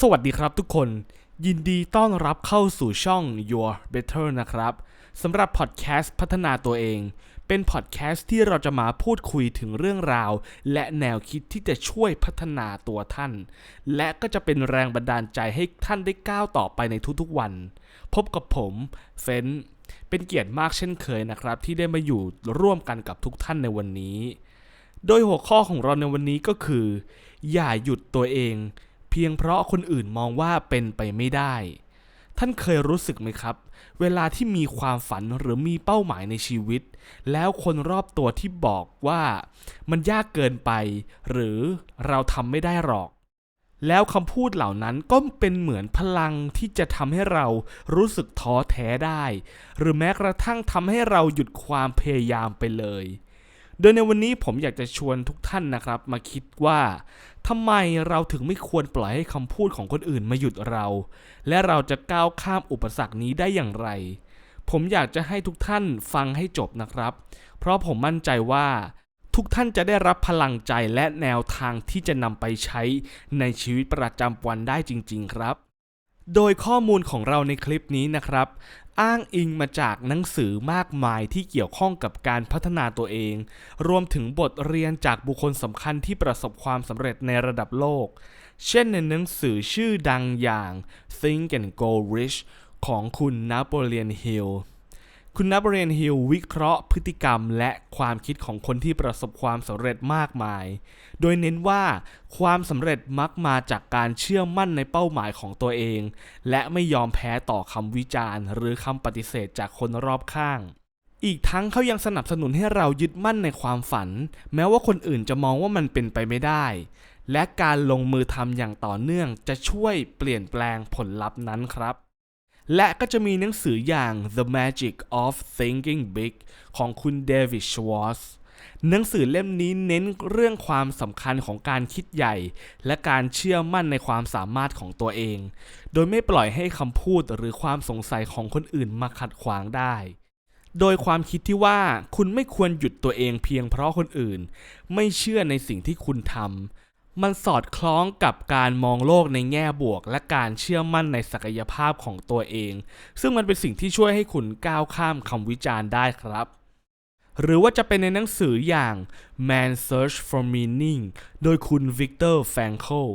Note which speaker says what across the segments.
Speaker 1: สวัสดีครับทุกคน ยินดีต้อนรับเข้าสู่ช่อง Your Better นะครับสำหรับพอดแคสต์พัฒนาตัวเอง เป็นพอดแคสต์ที่เราจะมาพูดคุยถึงเรื่องราว และแนวคิดที่จะช่วยพัฒนาตัวท่าน และก็จะเป็นแรงบันดาลใจให้ท่านได้ก้าวต่อไปในทุกๆวัน พบกับผมเฟนเป็นเกียรติมากเช่นเคยนะครับ ที่ได้มาอยู่ร่วมกันกับทุกท่านในวันนี้ โดยหัวข้อของเราในวันนี้ก็คือ อย่าหยุดตัวเอง เพียงเพราะคนอื่นมองว่าเป็นไปไม่ได้ ท่านเคยรู้สึกไหมครับ เวลาที่มีความฝันหรือมีเป้าหมายในชีวิต แล้วคนรอบตัวที่บอกว่ามันยากเกินไป หรือเราทำไม่ได้หรอก แล้วคำพูดเหล่านั้นก็เป็นเหมือนพลังที่จะทำให้เรารู้สึกท้อแท้ได้ หรือแม้กระทั่งทำให้เราหยุดความพยายามไปเลย โดยในวันนี้ผมอยากจะชวนทุกท่านนะครับ มาคิดว่าทำไมเราถึงไม่ควรปล่อยให้คำพูดของคนอื่นมาหยุดเรา และเราจะก้าวข้ามอุปสรรคนี้ได้อย่างไร ผมอยากจะให้ทุกท่านฟังให้จบนะครับ เพราะผมมั่นใจว่าทุกท่านจะได้รับพลังใจและแนวทางที่จะนำไปใช้ในชีวิตประจำวันได้จริง ๆ ครับ โดยข้อมูลของเราในคลิปนี้นะครับ อ้างอิงมาจากหนังสือมากมายที่เกี่ยวข้องกับการพัฒนาตัวเอง รวมถึงบทเรียนจากบุคคลสำคัญที่ประสบความสำเร็จในระดับโลก เช่นในหนังสือชื่อดังอย่าง Think and Go Rich ของคุณนโปเลียนฮิล คุณนับเรียนฮิลวิเคราะห์พฤติกรรมและความคิดของคนที่ประสบความสำเร็จมากมาย โดยเน้นว่าความสำเร็จมักมาจากการเชื่อมั่นในเป้าหมายของตัวเอง และไม่ยอมแพ้ต่อคำวิจารณ์ หรือคำปฏิเสธจากคนรอบข้าง อีกทั้งเขายังสนับสนุนให้เรายึดมั่นในความฝัน แม้ว่าคนอื่นจะมองว่ามันเป็นไปไม่ได้ และการลงมือทำอย่างต่อเนื่องจะช่วยเปลี่ยนแปลงผลลัพธ์นั้นครับ และก็จะมีหนังสืออย่าง The Magic of Thinking Big ของคุณเดวิดชวอสหนังสือเล่มนี้เน้นเรื่องความสำคัญของการคิดใหญ่ และการเชื่อมั่นในความสามารถของตัวเอง โดยไม่ปล่อยให้คำพูดหรือความสงสัยของคนอื่นมาขัดขวางได้ โดยความคิดที่ว่าคุณไม่ควรหยุดตัวเองเพียงเพราะคนอื่น ไม่เชื่อในสิ่งที่คุณทำ มันสอดคล้องกับการมองโลกในแง่บวก และการเชื่อมั่นในศักยภาพของตัวเอง ซึ่งมันเป็นสิ่งที่ช่วยให้คุณก้าวข้ามคำวิจารณ์ได้ครับหรือว่าจะเป็นในหนังสืออย่าง Man Search for Meaning โดยคุณวิกเตอร์แฟงโคล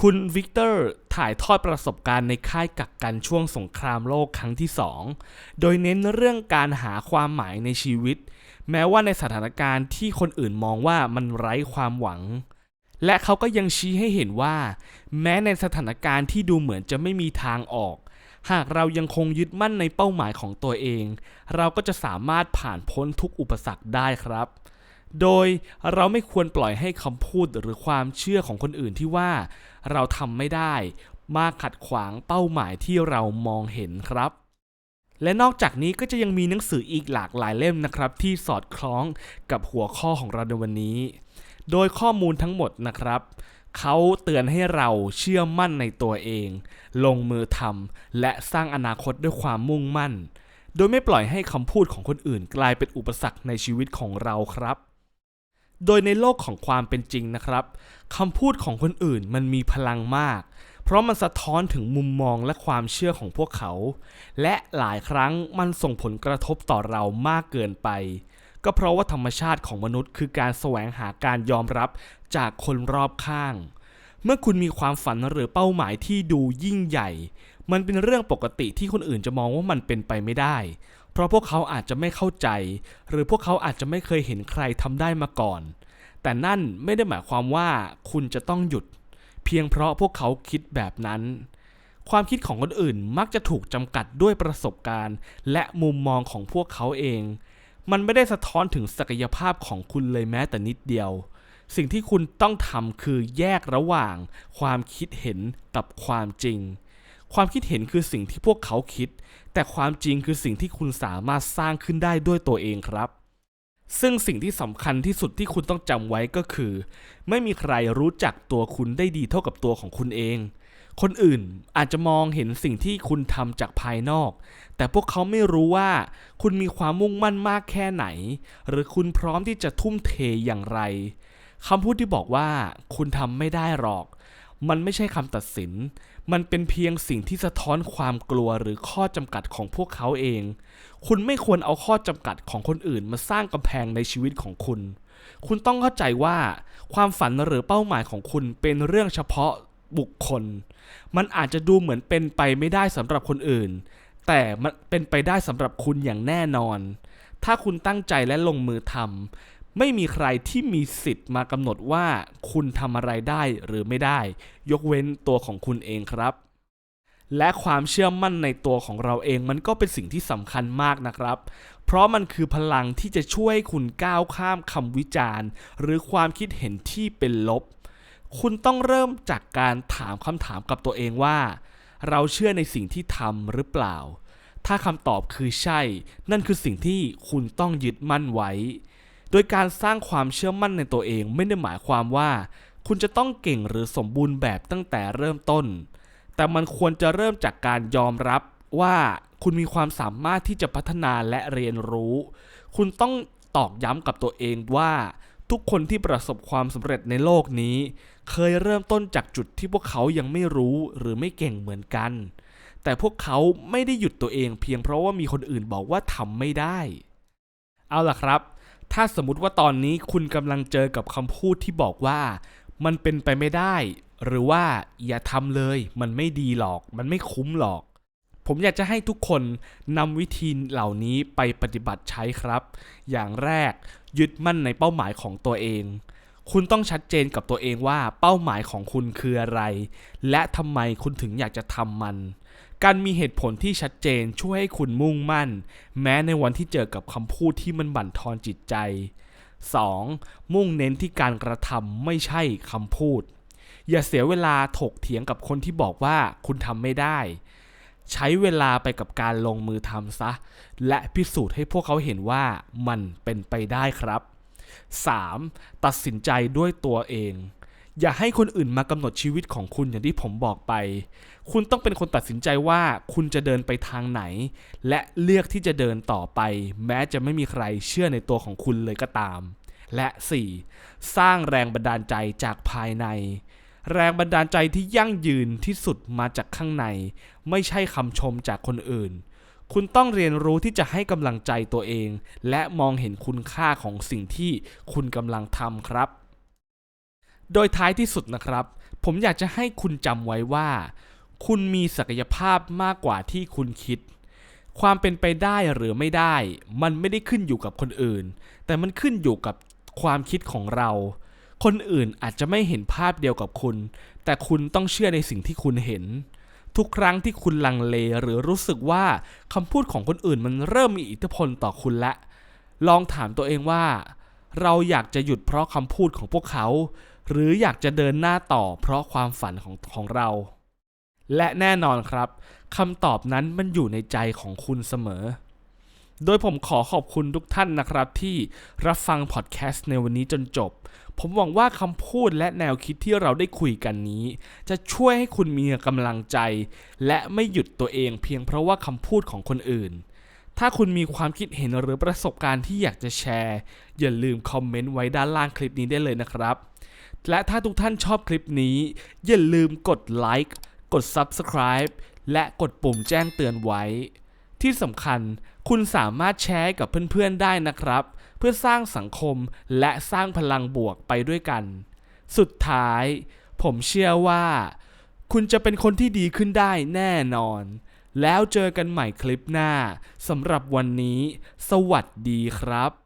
Speaker 1: คุณวิกเตอร์ถ่ายทอดประสบการณ์ในค่ายกักกันช่วงสงครามโลกครั้งที่2โดยเน้นเรื่องการหาความหมายในชีวิต แม้ว่าในสถานการณ์ที่คนอื่นมองว่ามันไร้ความหวัง และเขาก็ยังชี้ให้เห็นว่า แม้ในสถานการณ์ที่ดูเหมือนจะไม่มีทางออก หากเรายังคงยึดมั่นในเป้าหมายของตัวเอง เราก็จะสามารถผ่านพ้นทุกอุปสรรคได้ครับ โดยเราไม่ควรปล่อยให้คำพูดหรือความเชื่อของคนอื่นที่ว่า เราทำไม่ได้ มาขัดขวางเป้าหมายที่เรามองเห็นครับและนอกจากนี้ก็จะยังมีหนังสืออีกหลากหลายเล่มนะครับ ที่สอดคล้องกับหัวข้อของเราในวันนี้ โดยข้อมูลทั้งหมดนะครับ เขาเตือนให้เราเชื่อมั่นในตัวเอง ลงมือทำและสร้างอนาคตด้วยความมุ่งมั่น โดยไม่ปล่อยให้คำพูดของคนอื่นกลายเป็นอุปสรรคในชีวิตของเราครับ โดยในโลกของความเป็นจริงนะครับคำพูดของคนอื่นมันมีพลังมากเพราะมันสะท้อนถึงมุมมองและความเชื่อของพวกเขา และหลายครั้งมันส่งผลกระทบต่อเรามากเกินไป ก็เพราะว่าธรรมชาติของมนุษย์ คือการแสวงหาการยอมรับจากคนรอบข้าง เมื่อคุณมีความฝันหรือเป้าหมายที่ดูยิ่งใหญ่ มันเป็นเรื่องปกติที่คนอื่นจะมองว่ามันเป็นไปไม่ได้ เพราะพวกเขาอาจจะไม่เข้าใจ หรือพวกเขาอาจจะไม่เคยเห็นใครทำได้มาก่อน แต่นั่นไม่ได้หมายความว่าคุณจะต้องหยุด เพียงเพราะพวกเขาคิดแบบนั้นความคิดของคนอื่นมักจะถูกจำกัดด้วยประสบการณ์ และมุมมองของพวกเขาเอง มันไม่ได้สะท้อนถึงศักยภาพของคุณเลยแม้แต่นิดเดียว สิ่งที่คุณต้องทำคือแยกระหว่าง ความคิดเห็นกับความจริง ความคิดเห็นคือสิ่งที่พวกเขาคิด แต่ความจริงคือสิ่งที่คุณสามารถสร้างขึ้นได้ด้วยตัวเองครับ ซึ่งสิ่งที่สำคัญที่สุดที่คุณต้องจำไว้ก็คือ ไม่มีใครรู้จักตัวคุณได้ดีเท่ากับตัวของคุณเอง คนอื่นอาจจะมองเห็นสิ่งที่คุณทำจากภายนอก แต่พวกเขาไม่รู้ว่า คุณมีความมุ่งมั่นมากแค่ไหน หรือคุณพร้อมที่จะทุ่มเทอย่างไรคำพูดที่บอกว่า คุณทำไม่ได้หรอก มันไม่ใช่คำตัดสิน มันเป็นเพียงสิ่งที่สะท้อนความกลัวหรือข้อจำกัดของพวกเขาเอง คุณไม่ควรเอาข้อจำกัดของคนอื่นมาสร้างกำแพงในชีวิตของคุณ คุณต้องเข้าใจว่า ความฝันหรือเป้าหมายของคุณเป็นเรื่องเฉพาะ บุคคล มันอาจจะดูเหมือนเป็นไปไม่ได้สำหรับคนอื่น แต่มันเป็นไปได้สำหรับคุณอย่างแน่นอน ถ้าคุณตั้งใจและลงมือทำไม่มีใครที่มีสิทธิ์มากำหนดว่าคุณทำอะไรได้หรือไม่ได้ ยกเว้นตัวของคุณเองครับ และความเชื่อมั่นในตัวของเราเองมันก็เป็นสิ่งที่สำคัญมากนะครับ เพราะมันคือพลังที่จะช่วยให้คุณก้าวข้ามคำวิจารณ์ หรือความคิดเห็นที่เป็นลบ คุณต้องเริ่มจากการถามคำถามกับตัวเองว่า เราเชื่อในสิ่งที่ทำหรือเปล่า ถ้าคำตอบคือใช่ นั่นคือสิ่งที่คุณต้องยึดมั่นไว้ โดยการสร้างความเชื่อมั่นในตัวเองไม่ได้หมายความว่า คุณจะต้องเก่งหรือสมบูรณ์แบบตั้งแต่เริ่มต้น แต่มันควรจะเริ่มจากการยอมรับว่าคุณมีความสามารถที่จะพัฒนาและเรียนรู้ คุณต้องตอกย้ำกับตัวเองว่า ทุกคนที่ประสบความสำเร็จในโลกนี้ เคยเริ่มต้นจากจุดที่พวกเขายังไม่รู้หรือไม่เก่งเหมือนกัน แต่พวกเขาไม่ได้หยุดตัวเองเพียงเพราะว่ามีคนอื่นบอกว่าทำไม่ได้ เอาล่ะครับ ถ้าสมมติว่าตอนนี้คุณกำลังเจอกับคำพูดที่บอกว่า มันเป็นไปไม่ได้ หรือว่าอย่าทำเลย มันไม่ดีหรอก มันไม่คุ้มหรอกผมอยากจะให้ทุกคนนำวิธีเหล่านี้ไปปฏิบัติใช้ครับ อย่างแรกยึดมั่นในเป้าหมายของตัวเอง คุณต้องชัดเจนกับตัวเองว่าเป้าหมายของคุณคืออะไร และทำไมคุณถึงอยากจะทำมัน การมีเหตุผลที่ชัดเจนช่วยให้คุณมุ่งมั่น แม้ในวันที่เจอกับคำพูดที่มันบั่นทอนจิตใจ 2. มุ่งเน้นที่การกระทำไม่ใช่คำพูด อย่าเสียเวลาถกเถียงกับคนที่บอกว่าคุณทำไม่ได้ ใช้เวลาไปกับการลงมือทำซะ และพิสูจน์ให้พวกเขาเห็นว่ามันเป็นไปได้ครับ 3. ตัดสินใจด้วยตัวเอง อย่าให้คนอื่นมากำหนดชีวิตของคุณอย่างที่ผมบอกไป คุณต้องเป็นคนตัดสินใจว่าคุณจะเดินไปทางไหน และเลือกที่จะเดินต่อไป แม้จะไม่มีใครเชื่อในตัวของคุณเลยก็ตาม และ 4. สร้างแรงบันดาลใจจากภายใน แรงบันดาลใจที่ยั่งยืนที่สุดมาจากข้างใน ไม่ใช่คำชมจากคนอื่น คุณต้องเรียนรู้ที่จะให้กำลังใจตัวเอง และมองเห็นคุณค่าของสิ่งที่คุณกำลังทำครับ โดยท้ายที่สุดนะครับ ผมอยากจะให้คุณจำไว้ว่า คุณมีศักยภาพมากกว่าที่คุณคิด ความเป็นไปได้หรือไม่ได้ มันไม่ได้ขึ้นอยู่กับคนอื่น แต่มันขึ้นอยู่กับความคิดของเรา คนอื่นอาจจะไม่เห็นภาพเดียวกับคุณ แต่คุณต้องเชื่อในสิ่งที่คุณเห็น ทุกครั้งที่คุณลังเลหรือรู้สึกว่าคำพูดของคนอื่นมันเริ่มมีอิทธิพลต่อคุณละ ลองถามตัวเองว่า เราอยากจะหยุดเพราะคำพูดของพวกเขา หรืออยากจะเดินหน้าต่อเพราะความฝันของของเรา และแน่นอนครับคำตอบนั้นมันอยู่ในใจของคุณเสมอ โดยผมขอขอบคุณทุกท่านนะครับที่รับฟังพอดแคสต์ในวันนี้จนจบ ผมหวังว่าคำพูดและแนวคิดที่เราได้คุยกันนี้ จะช่วยให้คุณมีกำลังใจ และไม่หยุดตัวเองเพียงเพราะว่าคำพูดของคนอื่น ถ้าคุณมีความคิดเห็นหรือประสบการณ์ที่อยากจะแชร์ อย่าลืมคอมเมนต์ไว้ด้านล่างคลิปนี้ได้เลยนะครับ และถ้าทุกท่านชอบคลิปนี้ อย่าลืมกดไลค์กด Subscribe และกดปุ่มแจ้งเตือนไว้ ที่สำคัญคุณสามารถแชร์กับเพื่อนๆได้นะครับ เพื่อสร้างสังคมและสร้างพลังบวกไปด้วยกัน สุดท้าย ผมเชื่อว่า คุณจะเป็นคนที่ดีขึ้นได้แน่นอน แล้วเจอกันใหม่คลิปหน้าสำหรับวันนี้ สวัสดีครับ